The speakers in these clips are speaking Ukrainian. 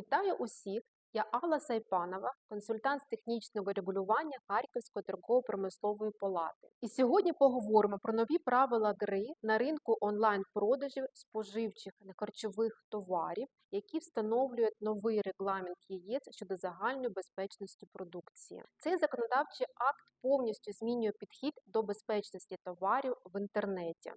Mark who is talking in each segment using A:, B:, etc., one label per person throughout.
A: Вітаю усіх! Я Алла Сайпанова, консультант з технічного регулювання Харківської торгово-промислової палати. І сьогодні поговоримо про нові правила гри на ринку онлайн-продажів споживчих нехарчових товарів, які встановлюють новий регламент ЄС щодо загальної безпечності продукції. Цей законодавчий акт повністю змінює підхід до безпечності товарів в інтернеті.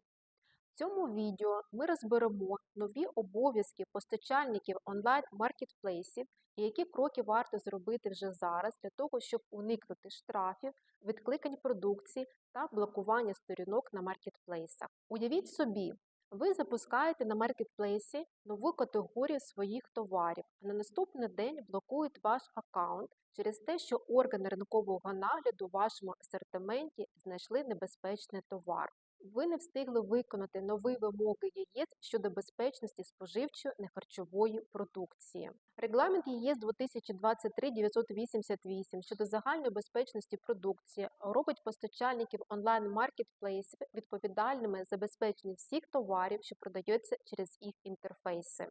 A: В цьому відео ми розберемо нові обов'язки постачальників онлайн-маркетплейсів і які кроки варто зробити вже зараз для того, щоб уникнути штрафів, відкликань продукції та блокування сторінок на маркетплейсах. Уявіть собі, ви запускаєте на маркетплейсі нову категорію своїх товарів, а на наступний день блокують ваш аккаунт через те, що органи ринкового нагляду у вашому асортименті знайшли небезпечний товар ви не встигли виконати нові вимоги ЄС щодо безпечності споживчої нехарчової продукції. Регламент ЄС 2023-988 щодо загальної безпечності продукції робить постачальників онлайн-маркетплейсів відповідальними за безпечність всіх товарів, що продаються через їх інтерфейси.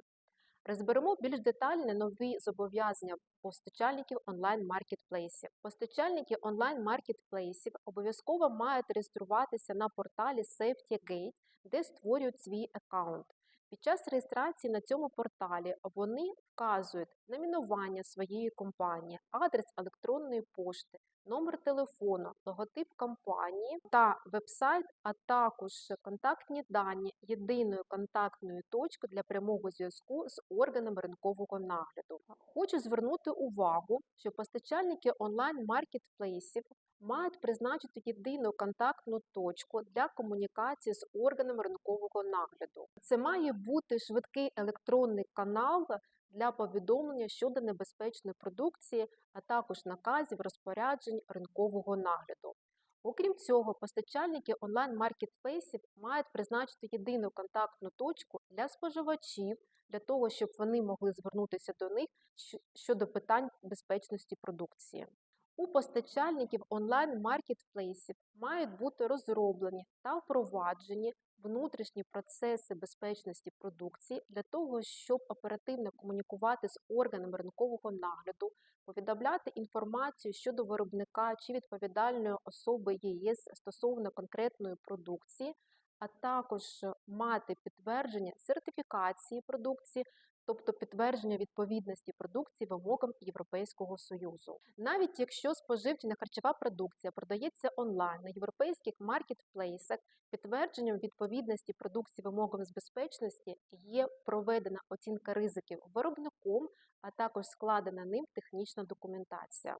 A: Розберемо більш детально нові зобов'язання постачальників онлайн-маркетплейсів. Постачальники онлайн-маркетплейсів обов'язково мають реєструватися на порталі SafetyGate, де створюють свій аккаунт. Під час реєстрації на цьому порталі вони вказують номінування своєї компанії, адрес електронної пошти, номер телефону, логотип компанії та веб-сайт, а також контактні дані єдиної контактної точки для прямого зв'язку з органами ринкового нагляду. Хочу звернути увагу, що постачальники онлайн-маркетплейсів мають призначити єдину контактну точку для комунікації з органами ринкового нагляду. Це має бути швидкий електронний канал для повідомлення щодо небезпечної продукції, а також наказів розпоряджень ринкового нагляду. Окрім цього, постачальники онлайн-маркетплейсів мають призначити єдину контактну точку для споживачів для того, щоб вони могли звернутися до них щодо питань безпечності продукції. У постачальників онлайн-маркетплейсів мають бути розроблені та впроваджені внутрішні процеси безпечності продукції для того, щоб оперативно комунікувати з органами ринкового нагляду, повідомляти інформацію щодо виробника чи відповідальної особи ЄС стосовно конкретної продукції, а також мати підтвердження сертифікації продукції тобто підтвердження відповідності продукції вимогам Європейського Союзу. Навіть якщо споживча харчова продукція продається онлайн на європейських маркетплейсах, підтвердженням відповідності продукції вимогам з безпечності є проведена оцінка ризиків виробником, а також складена ним технічна документація.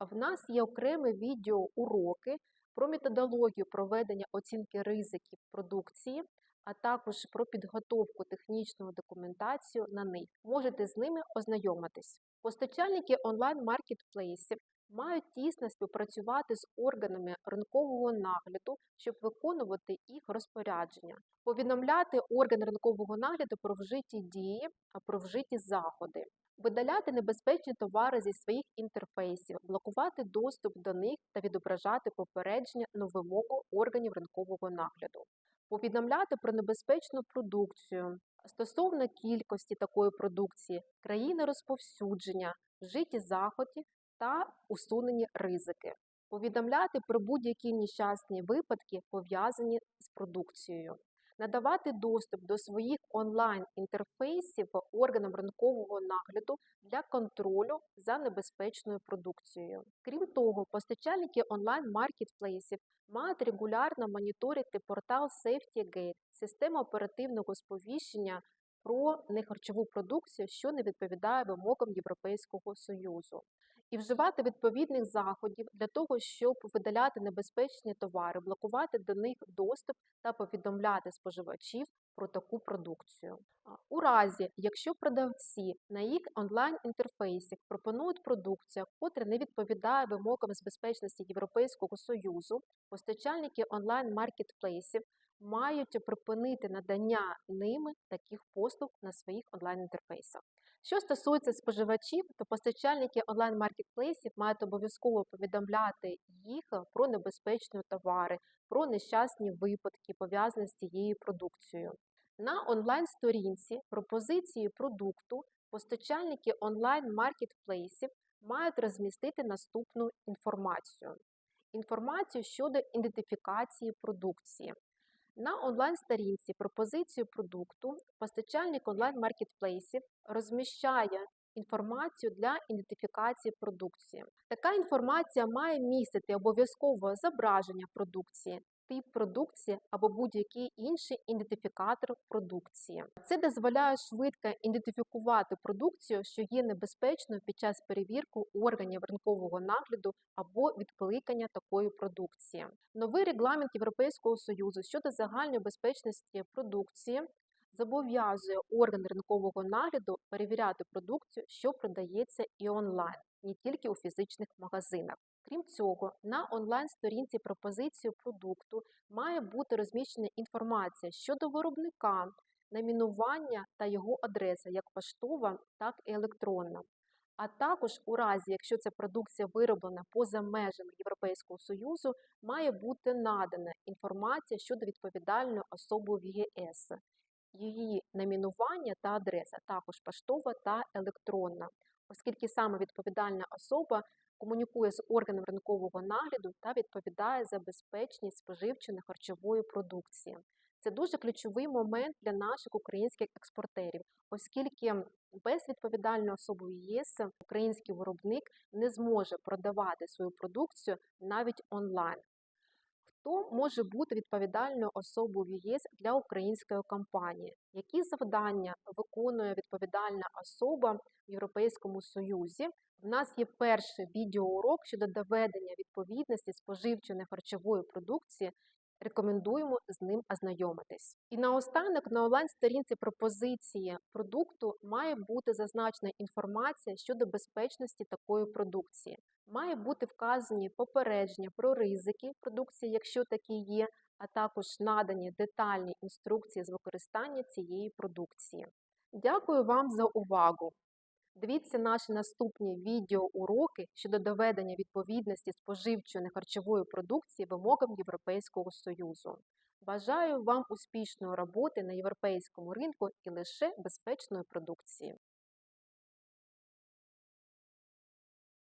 A: В нас є окреме відео уроки про методологію проведення оцінки ризиків продукції а також про підготовку технічного документацію на них. Можете з ними ознайомитись. Постачальники онлайн-маркетплейсів мають тісно співпрацювати з органами ринкового нагляду, щоб виконувати їх розпорядження, повідомляти органи ринкового нагляду про вжиті дії, про вжиті заходи, видаляти небезпечні товари зі своїх інтерфейсів, блокувати доступ до них та відображати попередження на вимогу органів ринкового нагляду повідомляти про небезпечну продукцію. Стосовно кількості такої продукції, країни розповсюдження, вжиті заходи та усунені ризики, повідомляти про будь-які нещасні випадки, пов'язані з продукцією надавати доступ до своїх онлайн-інтерфейсів органам ринкового нагляду для контролю за небезпечною продукцією. Крім того, постачальники онлайн-маркетплейсів мають регулярно моніторити портал SafetyGate, система оперативного сповіщення про нехарчову продукцію, що не відповідає вимогам Європейського Союзу і вживати відповідних заходів для того, щоб видаляти небезпечні товари, блокувати до них доступ та повідомляти споживачів про таку продукцію. У разі, якщо продавці на їх онлайн-інтерфейсі пропонують продукцію, котра не відповідає вимогам з безпечності Європейського Союзу, постачальники онлайн-маркетплейсів мають припинити надання ними таких послуг на своїх онлайн-інтерфейсах. Що стосується споживачів, то постачальники онлайн-маркетплейсів мають обов'язково повідомляти їх про небезпечні товари, про нещасні випадки, пов'язані з цією продукцією. На онлайн-сторінці пропозиції продукту Постачальники онлайн-маркетплейсів мають розмістити наступну інформацію. Інформацію щодо ідентифікації продукції. На онлайн-сторінці пропозицію продукту постачальник онлайн-маркетплейсів розміщає інформацію для ідентифікації продукції. Така інформація має містити обов'язково зображення продукції, тип продукції або будь-який інший ідентифікатор продукції. Це дозволяє швидко ідентифікувати продукцію, що є небезпечною під час перевірки органів ринкового нагляду або відкликання такої продукції. Новий регламент Європейського союзу щодо загальної безпечності продукції зобов'язує органи ринкового нагляду перевіряти продукцію, що продається і онлайн, не тільки у фізичних магазинах. Крім цього, на онлайн-сторінці пропозиції продукту має бути розміщена інформація щодо виробника, найменування та його адреса, як поштова, так і електронна. А також у разі, якщо ця продукція вироблена поза межами Європейського Союзу, має бути надана інформація щодо відповідальної особи в ЄС, її найменування та адреса, також поштова та електронна, оскільки саме відповідальна особа комунікує з органом ринкового нагляду та відповідає за безпечність споживчої харчової продукції. Це дуже ключовий момент для наших українських експортерів, оскільки без відповідальної особи ЄС український виробник не зможе продавати свою продукцію навіть онлайн. Хто може бути відповідальною особою в ЄС для української компанії? Які завдання виконує відповідальна особа в Європейському Союзі? У нас є перший відеоурок щодо доведення відповідності споживчої харчової продукції. Рекомендуємо з ним ознайомитись. І наостанок на онлайн-сторінці пропозиції продукту має бути зазначена інформація щодо безпечності такої продукції. Має бути вказані попередження про ризики продукції, якщо такі є, а також надані детальні інструкції з використання цієї продукції. Дякую вам за увагу! Дивіться наші наступні відеоуроки щодо доведення відповідності споживчої нехарчової продукції вимогам Європейського Союзу. Бажаю вам успішної роботи на європейському ринку і лише безпечної продукції.